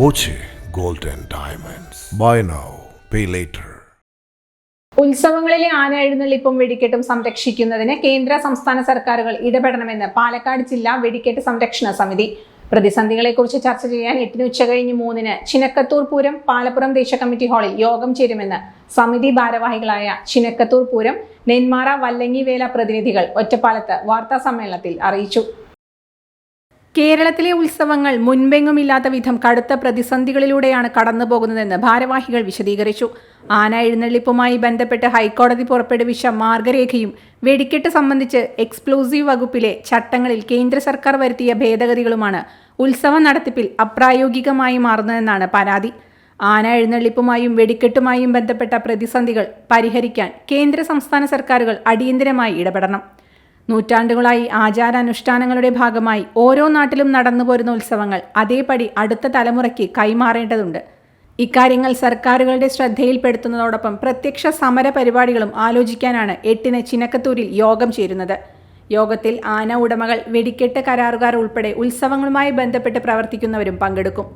Boche gold and Diamonds. Buy now, pay later. ഉത്സവങ്ങളിലെ ആന എഴുന്നള്ളിപ്പും വെടിക്കെട്ടും സംരക്ഷിക്കുന്നതിന് കേന്ദ്ര സംസ്ഥാന സർക്കാരുകൾ ഇടപെടണമെന്ന് പാലക്കാട് ജില്ലാ വെടിക്കെട്ട് സംരക്ഷണ സമിതി പ്രതിസന്ധികളെക്കുറിച്ച് ചർച്ച ചെയ്യാൻ എട്ടിന് ഉച്ച കഴിഞ്ഞ് മൂന്നിന് ചിനക്കത്തൂർ പൂരം പാലപ്പുറം ദേശ കമ്മിറ്റി ഹാളിൽ യോഗം ചേരുമെന്ന് സമിതി ഭാരവാഹികളായ ചിനക്കത്തൂർ പൂരം നെന്മാറ വല്ലങ്ങിവേല പ്രതിനിധികൾ ഒറ്റപ്പാലത്ത് വാർത്താ സമ്മേളനത്തിൽ അറിയിച്ചു കേരളത്തിലെ ഉത്സവങ്ങൾ മുൻപെങ്ങുമില്ലാത്ത വിധം കടുത്ത പ്രതിസന്ധികളിലൂടെയാണ് കടന്നുപോകുന്നതെന്ന് ഭാരവാഹികൾ വിശദീകരിച്ചു. ആന എഴുന്നള്ളിപ്പുമായി ബന്ധപ്പെട്ട് ഹൈക്കോടതി പുറപ്പെടുവിച്ച മാർഗരേഖയും വെടിക്കെട്ട് സംബന്ധിച്ച് എക്സ്പ്ലോസീവ് വകുപ്പിലെ ചട്ടങ്ങളിൽ കേന്ദ്ര സർക്കാർ വരുത്തിയ ഭേദഗതികളുമാണ് ഉത്സവ നടത്തിപ്പിൽ അപ്രായോഗികമായി മാറുന്നതെന്നാണ് പരാതി. ആന എഴുന്നള്ളിപ്പുമായും വെടിക്കെട്ടുമായും ബന്ധപ്പെട്ട പ്രതിസന്ധികൾ പരിഹരിക്കാൻ കേന്ദ്ര സംസ്ഥാന സർക്കാരുകൾ അടിയന്തരമായി ഇടപെടണം. നൂറ്റാണ്ടുകളായി ആചാരാനുഷ്ഠാനങ്ങളുടെ ഭാഗമായി ഓരോ നാട്ടിലും നടന്നു പോരുന്ന ഉത്സവങ്ങൾ അതേപടി അടുത്ത തലമുറയ്ക്ക് കൈമാറേണ്ടതുണ്ട്. ഇക്കാര്യങ്ങൾ സർക്കാരുകളുടെ ശ്രദ്ധയിൽപ്പെടുത്തുന്നതോടൊപ്പം പ്രത്യക്ഷ സമര പരിപാടികളും ആലോചിക്കാനാണ് എട്ടിന് ചിനക്കത്തൂരിൽ യോഗം ചേരുന്നത്. യോഗത്തിൽ ആന ഉടമകൾ വെടിക്കെട്ട് കരാറുകാർ ഉൾപ്പെടെ ഉത്സവങ്ങളുമായി ബന്ധപ്പെട്ട് പ്രവർത്തിക്കുന്നവരും പങ്കെടുക്കും.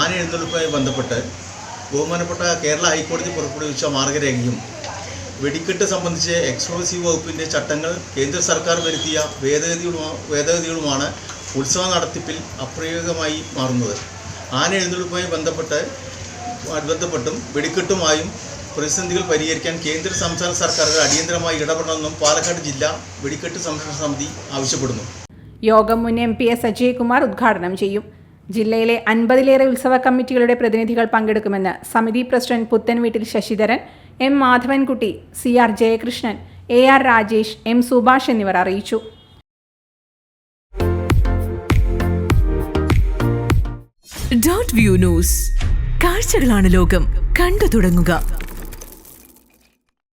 ആന എഴുന്നള്ളിപ്പുമായി ബന്ധപ്പെട്ട് ബഹുമാനപ്പെട്ട കേരള ഹൈക്കോടതി പുറപ്പെടുവിച്ച മാർഗരേഖയും വെടിക്കെട്ട് സംബന്ധിച്ച് എക്സ്ക്ലൂസീവ് വകുപ്പിന്റെ ചട്ടങ്ങൾ കേന്ദ്ര സർക്കാർ വരുത്തിയ ഭേദഗതികളുമാ ഭേദഗതികളുമാണ് ഉത്സവ നടത്തിപ്പിൽ അപ്രയോഗികമായി മാറുന്നത്. ആന എഴുന്നള്ളിപ്പുമായി ബന്ധപ്പെട്ട് ബന്ധപ്പെട്ടും വെടിക്കെട്ടുമായും പ്രതിസന്ധികൾ പരിഹരിക്കാൻ കേന്ദ്ര സംസ്ഥാന സർക്കാരുകൾ അടിയന്തരമായി ഇടപെടണമെന്നും പാലക്കാട് ജില്ലാ വെടിക്കെട്ട് സംരക്ഷണ സമിതി ആവശ്യപ്പെടുന്നു. യോഗം മുൻ എം പി എസ് അജയ്കുമാർ ഉദ്ഘാടനം ചെയ്യും. ജില്ലയിലെ അൻപതിലേറെ ഉത്സവ കമ്മിറ്റികളുടെ പ്രതിനിധികൾ പങ്കെടുക്കുമെന്ന് സമിതി president Puthanveettil Sasidharan M Madhavankutty C R Jayakrishnan A R Rajesh M Subhash എന്നിവർ അറിയിച്ചു. Dot view news. കാഴ്ചകളാണ് ലോകം. കണ്ടു തുടങ്ങുക.